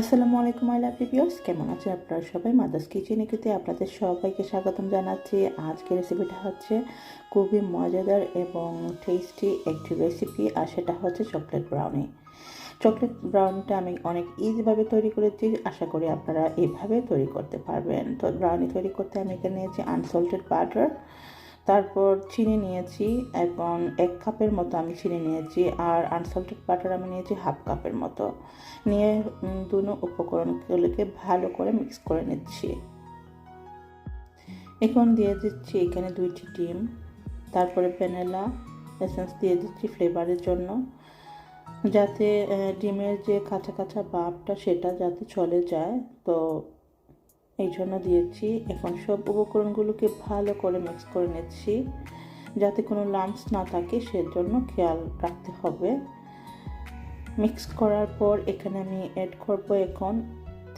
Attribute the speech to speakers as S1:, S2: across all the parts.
S1: আসসালামু আলাইকুম I love viewers কেমন আছে আপনারা সবাই? মাদার্স কিচেনে কিন্তু আপনাদের সবাইকে স্বাগতম জানাচ্ছি। আজকের রেসিপিটা হচ্ছে খুবই মজাদার এবং টেস্টি একটি রেসিপি আর সেটা হচ্ছে চকলেট ব্রাউনি চকলেট ব্রাউনিটা আমি অনেক ইজিভাবে তৈরি করেছি, আশা করি আপনারা এইভাবে তৈরি করতে পারবেন। তো ব্রাউনি তৈরি করতে আমি এখানে নিয়েছি আনসল্টেড বাটার তারপর চিনি নিয়েছি এখন এক কাপের মতো আমি চিনি নিয়েছি আর আনসল্টেড বাটার আমি নিয়েছি হাফ কাপের মতো। নিয়ে দুনো উপকরণগুলোকে ভালো করে মিক্স করে নিচ্ছি। এখন দিয়ে দিচ্ছি এখানে দুইটি ডিম, তারপরে ভ্যানিলা এসেন্স দিয়ে দিচ্ছি ফ্লেভারের জন্য। যাতে ডিমের যে কাঁচা কাঁচা ভাবটা সেটা যাতে চলে যায়, তো এই জন্য দিয়েছি এখন সব উপকরণগুলোকে ভালো করে মিক্স করে নিচ্ছি। যাতে কোনো লাম্পস না থাকে, সেজন্য খেয়াল রাখতে হবে। মিক্স করার পর এখানে আমি অ্যাড করব এখন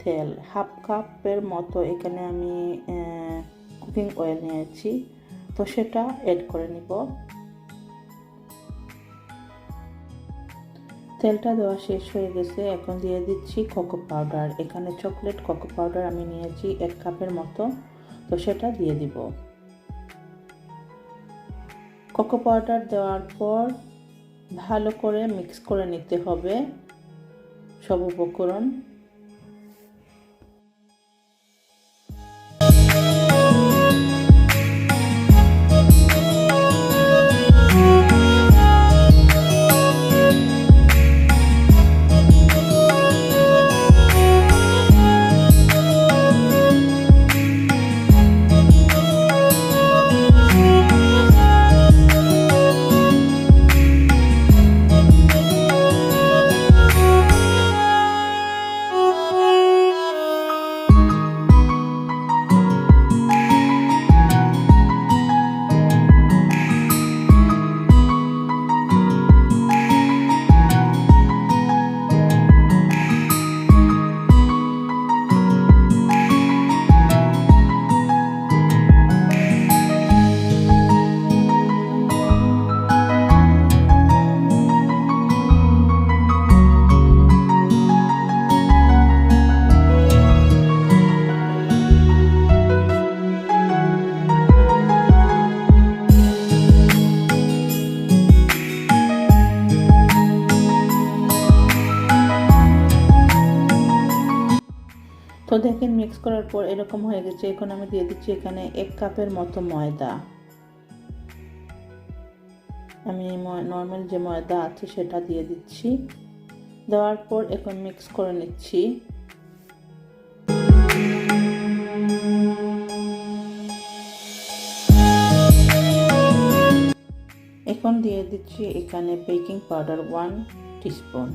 S1: তেল। হাফ কাপের মতো এখানে আমি কুকিং অয়েল নিয়েছি। তো সেটা অ্যাড করে নিব। তেলটা দেওয়া শেষ হয়ে গেছে। এখন দিয়ে দিচ্ছি কোকো পাউডার এখানে চকলেট কোকো পাউডার আমি নিয়েছি এক কাপের মতো। তো সেটা দিয়ে দিব। কোকো পাউডার দেওয়ার পর ভালো করে মিক্স করে নিতে হবে সব উপকরণ। দেখেন মিক্স করার পর এরকম হয়ে গেছে। এখন আমি দিয়ে দিচ্ছি এখানে এক কাপের মতো ময়দা। আমি নর্মাল যে ময়দা আছে সেটা দিয়ে দিচ্ছি। দেওয়ার পর এখন মিক্স করে নিচ্ছি। এখন দিয়ে দিচ্ছি এখানে বেকিং পাউডার ওয়ান টিস্পুন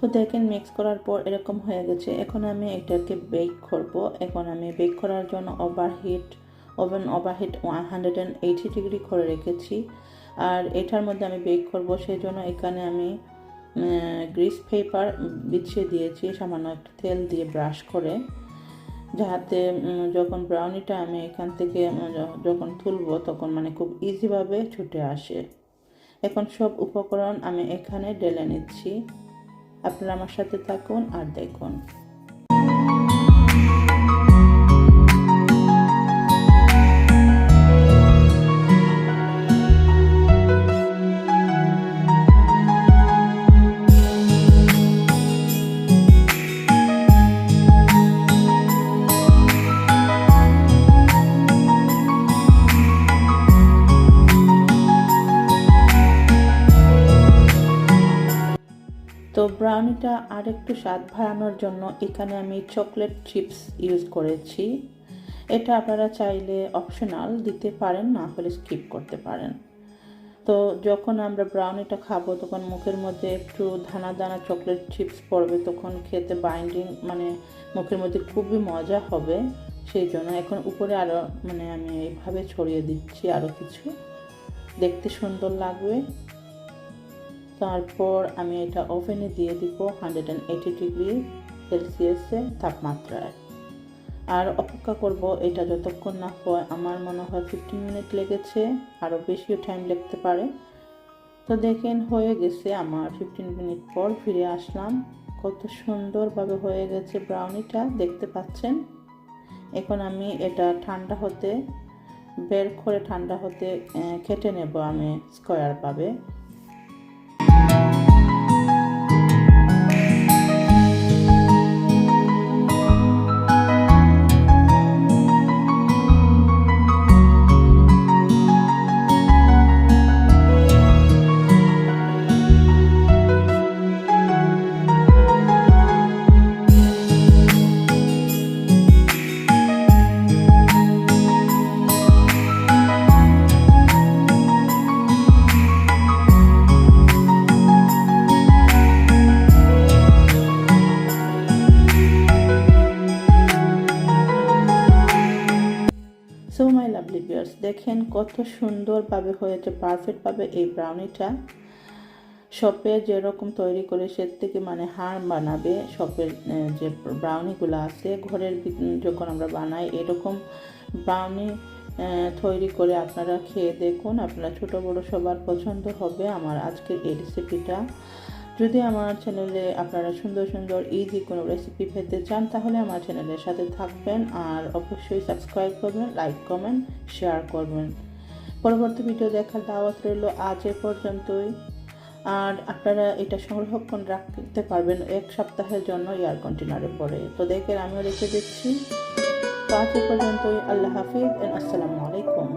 S1: তো দেখেন মিক্স করার পর এরকম হয়ে গেছে। এখন আমি এটাকে বেক করব। এখন আমি বেক করার জন্য overheat oven overheat one hundred and eighty degree করে রেখেছি। আর এটার মধ্যে আমি বেক করব সেই জন্য এখানে আমি গ্রিস পেপার বিছিয়ে দিয়েছি, সামান্য একটু তেল দিয়ে ব্রাশ করে। যাতে যখন ব্রাউনিটা আমি এখান থেকে যখন তুলবো, তখন মানে খুব ইজিভাবে ছুটে আসে। এখন সব উপকরণ আমি এখানে ডেলে নিচ্ছি। আপনারা আমার সাথে থাকুন আর দেখুন। তো ব্রাউনিটা আর একটু স্বাদ বাড়ানোর জন্য এখানে আমি চকলেট চিপস ইউজ করেছি। এটা আপনারা চাইলে অপশনাল দিতে পারেন, না হলে স্কিপ করতে পারেন। তো যখন আমরা ব্রাউনিটা খাব, তখন মুখের মধ্যে একটু দানা দানা চকলেট চিপস পড়বে, তখন খেতে বাইন্ডিং মানে মুখের মধ্যে খুবই মজা হবে। সেই জন্য এখন উপরে আরও মানে আমি এইভাবে ছড়িয়ে দিচ্ছি আরও কিছু। দেখতে সুন্দর লাগবে। তারপর আমি এটা ওভেনে দিয়ে দিব হান্ড্রেড অ্যান্ড এইটি ডিগ্রি সেলসিয়াসে তাপমাত্রায়। আর অপেক্ষা করব এটা যতক্ষণ না হয়, আমার মনে হয় ফিফটিন মিনিট লেগেছে, আরও বেশিও টাইম লাগতে পারে। তো দেখেন হয়ে গেছে আমার ফিফটিন মিনিট পর ফিরে আসলাম। কত সুন্দরভাবে হয়ে গেছে ব্রাউনিটা দেখতে পাচ্ছেন? এখন আমি এটা ঠান্ডা হতে, বের করে ঠান্ডা হতে কেটে নেব আমি স্কোয়ারভাবে দেখেন কত সুন্দরভাবে হয়েছে পারফেক্টভাবে এই ব্রাউনিটা শপে যেরকম তৈরি করে সে থেকে মানে হাড় বানাবে, শপের যে ব্রাউনিগুলো আছে, ঘরের যখন আমরা বানাই, এরকম ব্রাউনি তৈরি করে আপনারা খেয়ে দেখুন। আপনারা ছোট বড় সবার পছন্দ হবে আমার আজকের এই রেসিপিটা যদি আমার চ্যানেলে আপনারা সুন্দর সুন্দর ইজি কোনো রেসিপি পেতে চান, তাহলে আমার চ্যানেলের সাথে থাকবেন আর অবশ্যই সাবস্ক্রাইব করবেন লাইক কমেন্ট শেয়ার করবেন। পরবর্তী ভিডিও দেখার দাওয়াত রইল আজ এ পর্যন্তই। আর আপনারা এটা সংরক্ষণ রাখতে পারবেন এক সপ্তাহের জন্য এয়ার কন্টেনারে পরে। তো দেখেন, আমিও রেখে দিচ্ছি। তো আজ এ পর্যন্তই। আল্লাহ হাফিজ আসসালামু আলাইকুম।